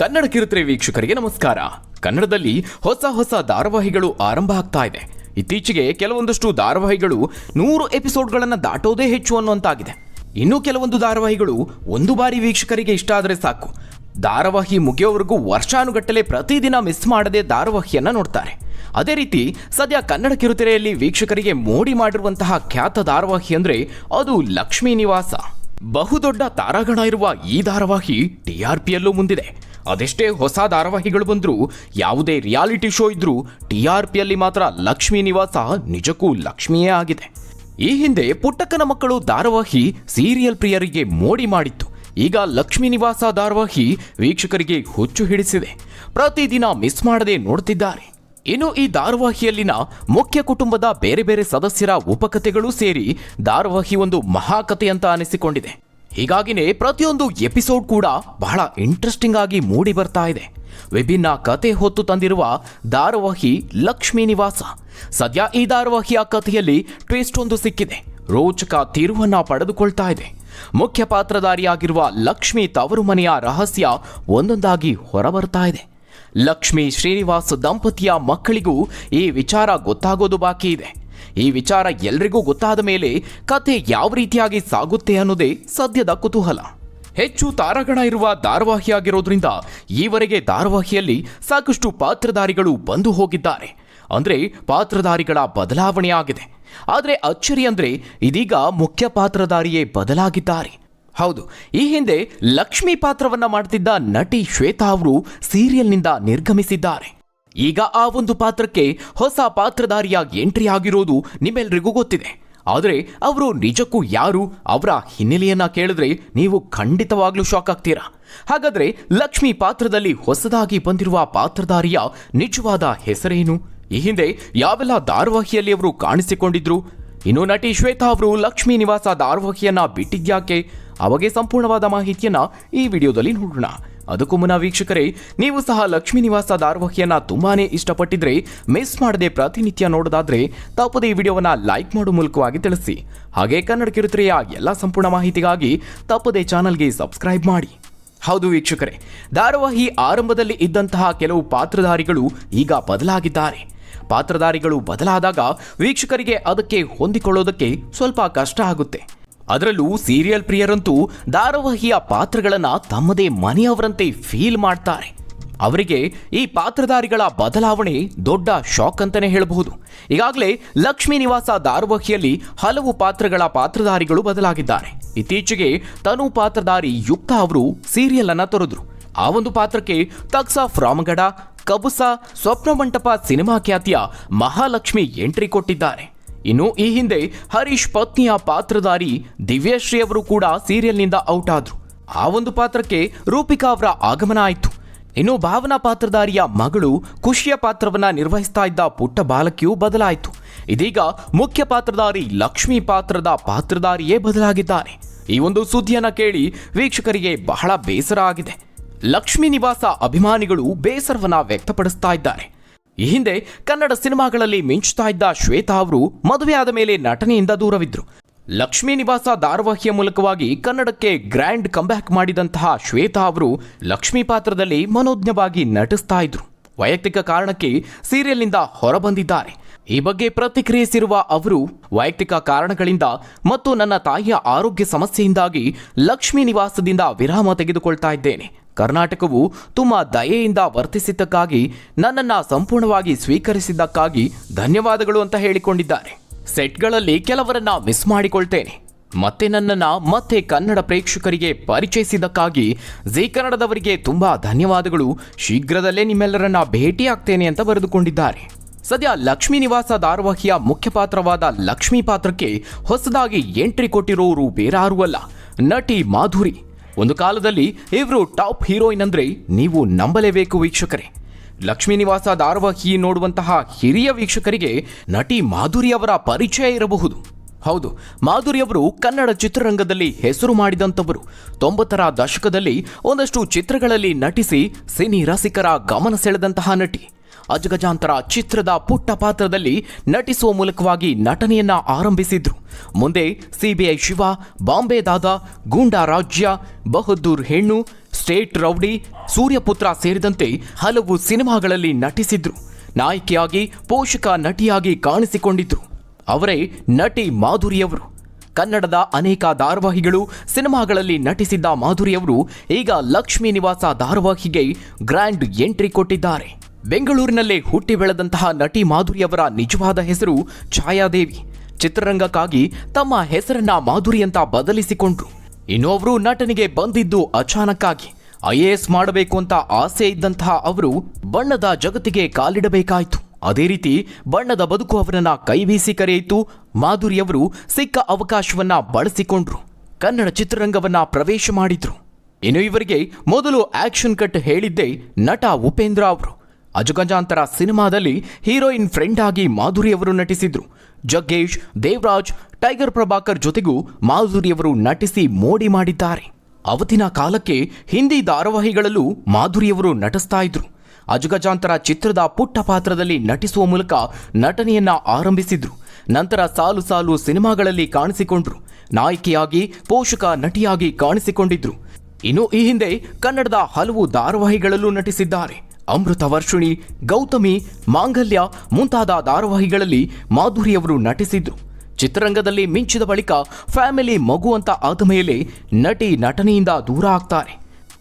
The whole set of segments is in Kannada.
ಕನ್ನಡ ಕಿರುತೆರೆ ವೀಕ್ಷಕರಿಗೆ ನಮಸ್ಕಾರ. ಕನ್ನಡದಲ್ಲಿ ಹೊಸ ಹೊಸ ಧಾರಾವಾಹಿಗಳು ಆರಂಭ ಆಗ್ತಾ ಇದೆ. ಇತ್ತೀಚೆಗೆ ಕೆಲವೊಂದಷ್ಟು ಧಾರಾವಾಹಿಗಳು ನೂರು ಎಪಿಸೋಡ್ಗಳನ್ನು ದಾಟೋದೇ ಹೆಚ್ಚು ಅನ್ನುವಂತಾಗಿದೆ. ಇನ್ನು ಕೆಲವೊಂದು ಧಾರಾವಾಹಿಗಳು ಒಂದು ಬಾರಿ ವೀಕ್ಷಕರಿಗೆ ಇಷ್ಟ ಆದರೆ ಸಾಕು. ಧಾರಾವಾಹಿ ಮುಗಿಯೋವರೆಗೂ ವರ್ಷಾನುಗಟ್ಟಲೆ ಪ್ರತಿದಿನ ಮಿಸ್ ಮಾಡದೆ ಧಾರಾವಾಹಿಯನ್ನು ನೋಡ್ತಾರೆ. ಅದೇ ರೀತಿ ಸದ್ಯ ಕನ್ನಡ ಕಿರುತೆರೆಯಲ್ಲಿ ವೀಕ್ಷಕರಿಗೆ ಮೋಡಿ ಮಾಡಿರುವಂತಹ ಖ್ಯಾತ ಧಾರಾವಾಹಿ ಅಂದರೆ ಅದು ಲಕ್ಷ್ಮೀ ನಿವಾಸ ಬಹುದೊಡ್ಡ ತಾರಾಗಣ ಇರುವ ಈ ಧಾರಾವಾಹಿ ಟಿಆರ್ಪಿಯಲ್ಲೂ ಮುಂದಿದೆ. ಅದೆಷ್ಟೇ ಹೊಸ ಧಾರಾವಾಹಿಗಳು ಬಂದರೂ, ಯಾವುದೇ ರಿಯಾಲಿಟಿ ಶೋ ಇದ್ರೂ ಟಿಆರ್ಪಿಯಲ್ಲಿ ಮಾತ್ರ ಲಕ್ಷ್ಮೀ ನಿವಾಸ ನಿಜಕ್ಕೂ ಲಕ್ಷ್ಮಿಯೇ ಆಗಿದೆ. ಈ ಹಿಂದೆ ಪುಟ್ಟಕ್ಕನ ಮಕ್ಕಳು ಧಾರಾವಾಹಿ ಸೀರಿಯಲ್ ಪ್ರಿಯರಿಗೆ ಮೋಡಿ ಮಾಡಿತ್ತು. ಈಗ ಲಕ್ಷ್ಮೀ ನಿವಾಸ ಧಾರಾವಾಹಿ ವೀಕ್ಷಕರಿಗೆ ಹುಚ್ಚು ಹಿಡಿಸಿದೆ. ಪ್ರತಿದಿನ ಮಿಸ್ ಮಾಡದೆ ನೋಡ್ತಿದ್ದಾರೆ. ಇನ್ನು ಈ ಧಾರಾವಾಹಿಯಲ್ಲಿನ ಮುಖ್ಯ ಕುಟುಂಬದ ಬೇರೆ ಬೇರೆ ಸದಸ್ಯರ ಉಪಕಥೆಗಳೂ ಸೇರಿ ಧಾರಾವಾಹಿ ಒಂದು ಮಹಾಕಥೆ ಅಂತ ಅನಿಸಿಕೊಂಡಿದೆ. ಹೀಗಾಗಿನೇ ಪ್ರತಿಯೊಂದು ಎಪಿಸೋಡ್ ಕೂಡ ಬಹಳ ಇಂಟ್ರೆಸ್ಟಿಂಗ್ ಆಗಿ ಮೂಡಿ ಬರ್ತಾ ಇದೆ. ವಿಭಿನ್ನ ಕತೆ ಹೊತ್ತು ತಂದಿರುವ ಧಾರಾವಾಹಿ ಲಕ್ಷ್ಮೀ ನಿವಾಸ. ಸದ್ಯ ಈ ಧಾರಾವಾಹಿಯ ಕಥೆಯಲ್ಲಿ ಟ್ವಿಸ್ಟ್ ಒಂದು ಸಿಕ್ಕಿದೆ. ರೋಚಕ ತಿರುವನ್ನ ಪಡೆದುಕೊಳ್ತಾ ಇದೆ. ಮುಖ್ಯ ಪಾತ್ರಧಾರಿಯಾಗಿರುವ ಲಕ್ಷ್ಮಿ ತವರು ಮನೆಯ ರಹಸ್ಯ ಒಂದೊಂದಾಗಿ ಹೊರಬರ್ತಾ ಇದೆ. ಲಕ್ಷ್ಮಿ ಶ್ರೀನಿವಾಸ್ ದಂಪತಿಯ ಮಕ್ಕಳಿಗೂ ಈ ವಿಚಾರ ಗೊತ್ತಾಗೋದು ಬಾಕಿ ಇದೆ. ಈ ವಿಚಾರ ಎಲ್ರಿಗೂ ಗೊತ್ತಾದ ಮೇಲೆ ಕತೆ ಯಾವ ರೀತಿಯಾಗಿ ಸಾಗುತ್ತೆ ಅನ್ನೋದೇ ಸದ್ಯದ ಕುತೂಹಲ. ಹೆಚ್ಚು ತಾರಾಗಣ ಇರುವ ಧಾರಾವಾಹಿಯಾಗಿರೋದ್ರಿಂದ ಈವರೆಗೆ ಧಾರಾವಾಹಿಯಲ್ಲಿ ಸಾಕಷ್ಟು ಪಾತ್ರಧಾರಿಗಳು ಬಂದು ಹೋಗಿದ್ದಾರೆ. ಅಂದರೆ ಪಾತ್ರಧಾರಿಗಳ ಬದಲಾವಣೆ ಆಗಿದೆ. ಆದರೆ ಅಚ್ಚರಿ ಅಂದರೆ ಇದೀಗ ಮುಖ್ಯ ಪಾತ್ರಧಾರಿಯೇ ಬದಲಾಗಿದ್ದಾರೆ. ಹೌದು, ಈ ಹಿಂದೆ ಲಕ್ಷ್ಮಿ ಪಾತ್ರವನ್ನ ಮಾಡ್ತಿದ್ದ ನಟಿ ಶ್ವೇತಾ ಅವರು ಸೀರಿಯಲ್ನಿಂದ ನಿರ್ಗಮಿಸಿದ್ದಾರೆ. ಈಗ ಆ ಒಂದು ಪಾತ್ರಕ್ಕೆ ಹೊಸ ಪಾತ್ರಧಾರಿಯಾಗಿ ಎಂಟ್ರಿ ಆಗಿರೋದು ನಿಮ್ಮೆಲ್ರಿಗೂ ಗೊತ್ತಿದೆ. ಆದರೆ ಅವರು ನಿಜಕ್ಕೂ ಯಾರು ಅವರ ಹಿನ್ನೆಲೆಯನ್ನ ಕೇಳಿದ್ರೆ ನೀವು ಖಂಡಿತವಾಗ್ಲೂ ಶಾಕ್ ಆಗ್ತೀರಾ? ಹಾಗಾದ್ರೆ ಲಕ್ಷ್ಮಿ ಪಾತ್ರದಲ್ಲಿ ಹೊಸದಾಗಿ ಬಂದಿರುವ ಪಾತ್ರಧಾರಿಯ ನಿಜವಾದ ಹೆಸರೇನು? ಈ ಹಿಂದೆ ಯಾವೆಲ್ಲ ಧಾರವಾಹಿಯಲ್ಲಿ ಅವರು ಕಾಣಿಸಿಕೊಂಡಿದ್ರು? ಇನ್ನು ನಟಿ ಶ್ವೇತಾ ಅವರು ಲಕ್ಷ್ಮೀ ನಿವಾಸ ಧಾರವಾಹಿಯನ್ನ ಬಿಟ್ಟಿದ್ಯಾಕೆ ಅವಾಗೆ ಸಂಪೂರ್ಣವಾದ ಮಾಹಿತಿಯನ್ನ ಈ ವಿಡಿಯೋದಲ್ಲಿ ನೋಡೋಣ. ಅದಕ್ಕೂ ಮುನ್ನ ವೀಕ್ಷಕರೇ, ನೀವು ಸಹ ಲಕ್ಷ್ಮೀ ನಿವಾಸ ಧಾರವಾಹಿಯನ್ನ ತುಂಬಾನೇ ಇಷ್ಟಪಟ್ಟಿದ್ರೆ, ಮಿಸ್ ಮಾಡದೆ ಪ್ರತಿನಿತ್ಯ ನೋಡೋದಾದ್ರೆ ತಪ್ಪದೆ ಈ ವಿಡಿಯೋವನ್ನ ಲೈಕ್ ಮಾಡೋ ಮೂಲಕವಾಗಿ ತಿಳಿಸಿ. ಹಾಗೆ ಕನ್ನಡ ಕಿರುತೆರೆಯ ಎಲ್ಲ ಸಂಪೂರ್ಣ ಮಾಹಿತಿಗಾಗಿ ತಪ್ಪದೆ ಚಾನಲ್ಗೆ ಸಬ್ಸ್ಕ್ರೈಬ್ ಮಾಡಿ. ಹೌದು ವೀಕ್ಷಕರೇ, ಧಾರಾವಾಹಿ ಆರಂಭದಲ್ಲಿ ಇದ್ದಂತಹ ಕೆಲವು ಪಾತ್ರಧಾರಿಗಳು ಈಗ ಬದಲಾಗಿದ್ದಾರೆ. ಪಾತ್ರಧಾರಿಗಳು ಬದಲಾದಾಗ ವೀಕ್ಷಕರಿಗೆ ಅದಕ್ಕೆ ಹೊಂದಿಕೊಳ್ಳೋದಕ್ಕೆ ಸ್ವಲ್ಪ ಕಷ್ಟ ಆಗುತ್ತೆ. ಅದರಲ್ಲೂ ಸೀರಿಯಲ್ ಪ್ರಿಯರಂತೂ ಧಾರಾವಾಹಿಯ ಪಾತ್ರಗಳನ್ನ ತಮ್ಮದೇ ಮನೆಯವರಂತೆ ಫೀಲ್ ಮಾಡ್ತಾರೆ. ಅವರಿಗೆ ಈ ಪಾತ್ರಧಾರಿಗಳ ಬದಲಾವಣೆ ದೊಡ್ಡ ಶಾಕ್ ಅಂತಾನೆ ಹೇಳಬಹುದು. ಈಗಾಗಲೇ ಲಕ್ಷ್ಮೀ ನಿವಾಸ ಧಾರಾವಾಹಿಯಲ್ಲಿ ಹಲವು ಪಾತ್ರಗಳ ಪಾತ್ರಧಾರಿಗಳು ಬದಲಾಗಿದ್ದಾರೆ. ಇತ್ತೀಚೆಗೆ ತನು ಪಾತ್ರಧಾರಿ ಯುಕ್ತ ಅವರು ಸೀರಿಯಲ್ ಅನ್ನ ತೊರೆದ್ರು. ಆ ಒಂದು ಪಾತ್ರಕ್ಕೆ ತಕ್ಸಾಫ್ ಫ್ರಾಮಗಡ ಕಬುಸ ಸ್ವಪ್ನ ಮಂಟಪ ಸಿನಿಮಾ ಖ್ಯಾತಿಯ ಮಹಾಲಕ್ಷ್ಮಿ ಎಂಟ್ರಿ ಕೊಟ್ಟಿದ್ದಾರೆ. ಇನ್ನು ಈ ಹಿಂದೆ ಹರೀಶ್ ಪತ್ನಿಯ ಪಾತ್ರಧಾರಿ ದಿವ್ಯಶ್ರೀ ಅವರು ಕೂಡ ಸೀರಿಯಲ್ನಿಂದ ಔಟ್ ಆದ್ರು. ಆ ಒಂದು ಪಾತ್ರಕ್ಕೆ ರೂಪಿಕಾ ಅವರ ಆಗಮನ ಆಯಿತು. ಇನ್ನು ಭಾವನಾ ಪಾತ್ರಧಾರಿಯ ಮಗಳು ಖುಷಿಯ ಪಾತ್ರವನ್ನ ನಿರ್ವಹಿಸ್ತಾ ಇದ್ದ ಪುಟ್ಟ ಬಾಲಕಿಯೂ ಬದಲಾಯಿತು. ಇದೀಗ ಮುಖ್ಯ ಪಾತ್ರಧಾರಿ ಲಕ್ಷ್ಮಿ ಪಾತ್ರದ ಪಾತ್ರಧಾರಿಯೇ ಬದಲಾಗಿದ್ದಾರೆ ಈ ಒಂದು ಸುದ್ದಿಯನ್ನು ಕೇಳಿ ವೀಕ್ಷಕರಿಗೆ ಬಹಳ ಬೇಸರ ಆಗಿದೆ. ಲಕ್ಷ್ಮೀ ನಿವಾಸ ಅಭಿಮಾನಿಗಳು ಬೇಸರವನ್ನ ವ್ಯಕ್ತಪಡಿಸ್ತಾ ಇದ್ದಾರೆ. ಈ ಹಿಂದೆ ಕನ್ನಡ ಸಿನಿಮಾಗಳಲ್ಲಿ ಮಿಂಚುತ್ತಾ ಇದ್ದ ಶ್ವೇತಾ ಅವರು ಮದುವೆಯಾದ ಮೇಲೆ ನಟನೆಯಿಂದ ದೂರವಿದ್ರು. ಲಕ್ಷ್ಮೀ ನಿವಾಸ ಧಾರಾವಾಹಿಯ ಮೂಲಕವಾಗಿ ಕನ್ನಡಕ್ಕೆ ಗ್ರ್ಯಾಂಡ್ ಕಂಬ್ಯಾಕ್ ಮಾಡಿದಂತಹ ಶ್ವೇತಾ ಅವರು ಲಕ್ಷ್ಮೀ ಪಾತ್ರದಲ್ಲಿ ಮನೋಜ್ಞವಾಗಿ ನಟಿಸ್ತಾ ಇದ್ರು. ವೈಯಕ್ತಿಕ ಕಾರಣಕ್ಕೆ ಸೀರಿಯಲ್ನಿಂದ ಹೊರಬಂದಿದ್ದಾರೆ. ಈ ಬಗ್ಗೆ ಪ್ರತಿಕ್ರಿಯಿಸಿರುವ ಅವರು, ವೈಯಕ್ತಿಕ ಕಾರಣಗಳಿಂದ ಮತ್ತು ನನ್ನ ತಾಯಿಯ ಆರೋಗ್ಯ ಸಮಸ್ಯೆಯಿಂದಾಗಿ ಲಕ್ಷ್ಮೀ ನಿವಾಸದಿಂದ ವಿರಾಮ ತೆಗೆದುಕೊಳ್ತಾ ಇದ್ದೇನೆ. ಕರ್ನಾಟಕವು ತುಂಬ ದಯೆಯಿಂದ ವರ್ತಿಸಿದ್ದಕ್ಕಾಗಿ, ನನ್ನನ್ನು ಸಂಪೂರ್ಣವಾಗಿ ಸ್ವೀಕರಿಸಿದ್ದಕ್ಕಾಗಿ ಧನ್ಯವಾದಗಳು ಅಂತ ಹೇಳಿಕೊಂಡಿದ್ದಾರೆ. ಸೆಟ್ಗಳಲ್ಲಿ ಕೆಲವರನ್ನ ಮಿಸ್ ಮಾಡಿಕೊಳ್ತೇನೆ. ಮತ್ತೆ ನನ್ನನ್ನು ಮತ್ತೆ ಕನ್ನಡ ಪ್ರೇಕ್ಷಕರಿಗೆ ಪರಿಚಯಿಸಿದ್ದಕ್ಕಾಗಿ ಜೀ ಕನ್ನಡದವರಿಗೆ ತುಂಬ ಧನ್ಯವಾದಗಳು. ಶೀಘ್ರದಲ್ಲೇ ನಿಮ್ಮೆಲ್ಲರನ್ನ ಭೇಟಿಯಾಗ್ತೇನೆ ಅಂತ ಬರೆದುಕೊಂಡಿದ್ದಾರೆ. ಸದ್ಯ ಲಕ್ಷ್ಮೀ ನಿವಾಸ ಧಾರಾವಾಹಿಯ ಮುಖ್ಯ ಪಾತ್ರವಾದ ಲಕ್ಷ್ಮೀ ಪಾತ್ರಕ್ಕೆ ಹೊಸದಾಗಿ ಎಂಟ್ರಿ ಕೊಟ್ಟಿರೋರು ಬೇರಾರೂ ಅಲ್ಲ. ನಟಿ ಮಾಧುರಿ ಒಂದು ಕಾಲದಲ್ಲಿ ಇವರು ಟಾಪ್ ಹೀರೋಯಿನ್ ಅಂದರೆ ನೀವು ನಂಬಲೇಬೇಕು ವೀಕ್ಷಕರೇ. ಲಕ್ಷ್ಮೀ ನಿವಾಸ ಧಾರಾವಾಹಿ ನೋಡುವಂತಹ ಹಿರಿಯ ವೀಕ್ಷಕರಿಗೆ ನಟಿ ಮಾಧುರಿ ಅವರ ಪರಿಚಯ ಇರಬಹುದು. ಹೌದು, ಮಾಧುರಿ ಅವರು ಕನ್ನಡ ಚಿತ್ರರಂಗದಲ್ಲಿ ಹೆಸರು ಮಾಡಿದಂಥವರು. ತೊಂಬತ್ತರ ದಶಕದಲ್ಲಿ ಒಂದಷ್ಟು ಚಿತ್ರಗಳಲ್ಲಿ ನಟಿಸಿ ಸಿನಿ ರಸಿಕರ ಗಮನ ಸೆಳೆದಂತಹ ನಟಿ. ಅಜಗಜಾಂತರ ಚಿತ್ರದ ಪುಟ್ಟ ಪಾತ್ರದಲ್ಲಿ ನಟಿಸುವ ಮೂಲಕವಾಗಿ ನಟನೆಯನ್ನ ಆರಂಭಿಸಿದ್ರು. ಮುಂದೆ ಸಿಬಿಐ ಶಿವ, ಬಾಂಬೆ ದಾದ, ಗೂಂಡಾ ರಾಜ್ಯ, ಬಹದ್ದೂರ್ ಹೆಣ್ಣು, ಸ್ಟೇಟ್ ರೌಡಿ, ಸೂರ್ಯಪುತ್ರ ಸೇರಿದಂತೆ ಹಲವು ಸಿನಿಮಾಗಳಲ್ಲಿ ನಟಿಸಿದ್ರು. ನಾಯಕಿಯಾಗಿ, ಪೋಷಕ ನಟಿಯಾಗಿ ಕಾಣಿಸಿಕೊಂಡಿದ್ರು. ಅವರೇ ನಟಿ ಮಾಧುರಿಯವರು ಕನ್ನಡದ ಅನೇಕ ಧಾರಾವಾಹಿಗಳು ಸಿನಿಮಾಗಳಲ್ಲಿ ನಟಿಸಿದ್ದ ಮಾಧುರಿಯವರು ಈಗ ಲಕ್ಷ್ಮೀ ನಿವಾಸ ಧಾರಾವಾಹಿಗೆ ಗ್ರ್ಯಾಂಡ್ ಎಂಟ್ರಿ ಕೊಟ್ಟಿದ್ದಾರೆ. ಬೆಂಗಳೂರಿನಲ್ಲೇ ಹುಟ್ಟಿ ಬೆಳೆದಂತಹ ನಟಿ ಮಾಧುರಿಯವರ ನಿಜವಾದ ಹೆಸರು ಛಾಯಾದೇವಿ. ಚಿತ್ರರಂಗಕ್ಕಾಗಿ ತಮ್ಮ ಹೆಸರನ್ನ ಮಾಧುರಿ ಅಂತ ಬದಲಿಸಿಕೊಂಡ್ರು. ಇನ್ನು ಅವರು ನಟನೆಗೆ ಬಂದಿದ್ದು ಅಚಾನಕ್ಕಾಗಿ. ಐಎಎಸ್ ಮಾಡಬೇಕು ಅಂತ ಆಸೆ ಇದ್ದಂತಹ ಅವರು ಬಣ್ಣದ ಜಗತ್ತಿಗೆ ಕಾಲಿಡಬೇಕಾಯಿತು. ಅದೇ ರೀತಿ ಬಣ್ಣದ ಬದುಕು ಅವರನ್ನ ಕೈಬೀಸಿ ಕರೆಯಿತು ಮಾಧುರಿಯವರು ಸಿಕ್ಕ ಅವಕಾಶವನ್ನ ಬಳಸಿಕೊಂಡ್ರು. ಕನ್ನಡ ಚಿತ್ರರಂಗವನ್ನ ಪ್ರವೇಶ ಮಾಡಿದ್ರು. ಇನ್ನು ಇವರಿಗೆ ಮೊದಲು ಆಕ್ಷನ್ ಕಟ್ ಹೇಳಿದ್ದೇ ನಟ ಉಪೇಂದ್ರ ಅವರು. ಅಜಗಜಾಂತರ ಸಿನಿಮಾದಲ್ಲಿ ಹೀರೋಯಿನ್ ಫ್ರೆಂಡ್ ಆಗಿ ಮಾಧುರಿಯವರು ನಟಿಸಿದ್ರು. ಜಗ್ಗೇಶ್, ದೇವರಾಜ್, ಟೈಗರ್ ಪ್ರಭಾಕರ್ ಜೊತೆಗೂ ಮಾಧುರಿಯವರು ನಟಿಸಿ ಮೋಡಿ ಮಾಡಿದ್ದಾರೆ. ಅವತ್ತಿನ ಕಾಲಕ್ಕೆ ಹಿಂದಿ ಧಾರಾವಾಹಿಗಳಲ್ಲೂ ಮಾಧುರಿಯವರು ನಟಿಸ್ತಾ ಇದ್ರು. ಅಜಗಜಾಂತರ ಚಿತ್ರದ ಪುಟ್ಟ ಪಾತ್ರದಲ್ಲಿ ನಟಿಸುವ ಮೂಲಕ ನಟನೆಯನ್ನ ಆರಂಭಿಸಿದ್ರು. ನಂತರ ಸಾಲು ಸಾಲು ಸಿನಿಮಾಗಳಲ್ಲಿ ಕಾಣಿಸಿಕೊಂಡ್ರು. ನಾಯಕಿಯಾಗಿ, ಪೋಷಕ ನಟಿಯಾಗಿ ಕಾಣಿಸಿಕೊಂಡಿದ್ರು. ಇನ್ನು ಈ ಹಿಂದೆ ಕನ್ನಡದ ಹಲವು ಧಾರಾವಾಹಿಗಳಲ್ಲೂ ನಟಿಸಿದ್ದಾರೆ. ಅಮೃತ ವರ್ಷಿಣಿ, ಗೌತಮಿ, ಮಾಂಗಲ್ಯ ಮುಂತಾದ ಧಾರಾವಾಹಿಗಳಲ್ಲಿ ಮಾಧುರಿಯವರು ನಟಿಸಿದ್ರು ಚಿತ್ರರಂಗದಲ್ಲಿ ಮಿಂಚಿದ ಬಳಿಕ ಫ್ಯಾಮಿಲಿ ಮಗು ಅಂತ ಆದ ಮೇಲೆ ನಟಿ ನಟನೆಯಿಂದ ದೂರ ಆಗ್ತಾರೆ.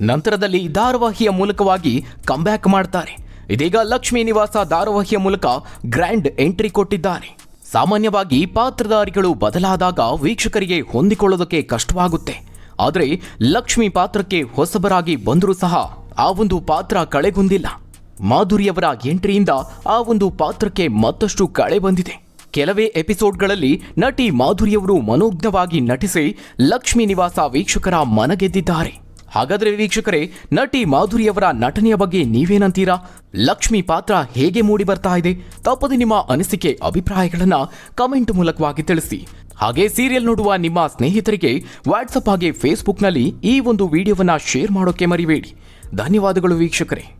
ನಂತರದಲ್ಲಿ ಧಾರಾವಾಹಿಯ ಮೂಲಕವಾಗಿ ಕಂಬ್ಯಾಕ್ ಮಾಡ್ತಾರೆ. ಇದೀಗ ಲಕ್ಷ್ಮೀ ನಿವಾಸ ಧಾರಾವಾಹಿಯ ಮೂಲಕ ಗ್ರ್ಯಾಂಡ್ ಎಂಟ್ರಿ ಕೊಟ್ಟಿದ್ದಾರೆ. ಸಾಮಾನ್ಯವಾಗಿ ಪಾತ್ರಧಾರಿಗಳು ಬದಲಾದಾಗ ವೀಕ್ಷಕರಿಗೆ ಹೊಂದಿಕೊಳ್ಳೋದಕ್ಕೆ ಕಷ್ಟವಾಗುತ್ತೆ. ಆದರೆ ಲಕ್ಷ್ಮಿ ಪಾತ್ರಕ್ಕೆ ಹೊಸಬರಾಗಿ ಬಂದರೂ ಸಹ ಆ ಒಂದು ಪಾತ್ರ ಕಳೆಗುಂದಿಲ್ಲ ಮಾಧುರಿಯವರ ಎಂಟ್ರಿಯಿಂದ ಆ ಒಂದು ಪಾತ್ರಕ್ಕೆ ಮತ್ತಷ್ಟು ಕಳೆ ಬಂದಿದೆ. ಕೆಲವೇ ಎಪಿಸೋಡ್ಗಳಲ್ಲಿ ನಟಿ ಮಾಧುರಿಯವರು ಮನೋಜ್ಞವಾಗಿ ನಟಿಸಿ ಲಕ್ಷ್ಮೀ ನಿವಾಸ ವೀಕ್ಷಕರ ಮನಗೆದ್ದಿದ್ದಾರೆ. ಹಾಗಾದ್ರೆ ವೀಕ್ಷಕರೇ, ನಟಿ ಮಾಧುರಿಯವರ ನಟನೆಯ ಬಗ್ಗೆ ನೀವೇನಂತೀರಾ? ಲಕ್ಷ್ಮಿ ಪಾತ್ರ ಹೇಗೆ ಮೂಡಿ ಬರ್ತಾ ಇದೆ? ತಪ್ಪದೆ ನಿಮ್ಮ ಅನಿಸಿಕೆ, ಅಭಿಪ್ರಾಯಗಳನ್ನು ಕಮೆಂಟ್ ಮೂಲಕವಾಗಿ ತಿಳಿಸಿ. ಹಾಗೆ ಸೀರಿಯಲ್ ನೋಡುವ ನಿಮ್ಮ ಸ್ನೇಹಿತರಿಗೆ ವಾಟ್ಸಪ್ ಹಾಗೆ ಫೇಸ್ಬುಕ್ನಲ್ಲಿ ಈ ಒಂದು ವಿಡಿಯೋವನ್ನು ಶೇರ್ ಮಾಡೋಕೆ ಮರಿಬೇಡಿ. ಧನ್ಯವಾದಗಳು ವೀಕ್ಷಕರೇ.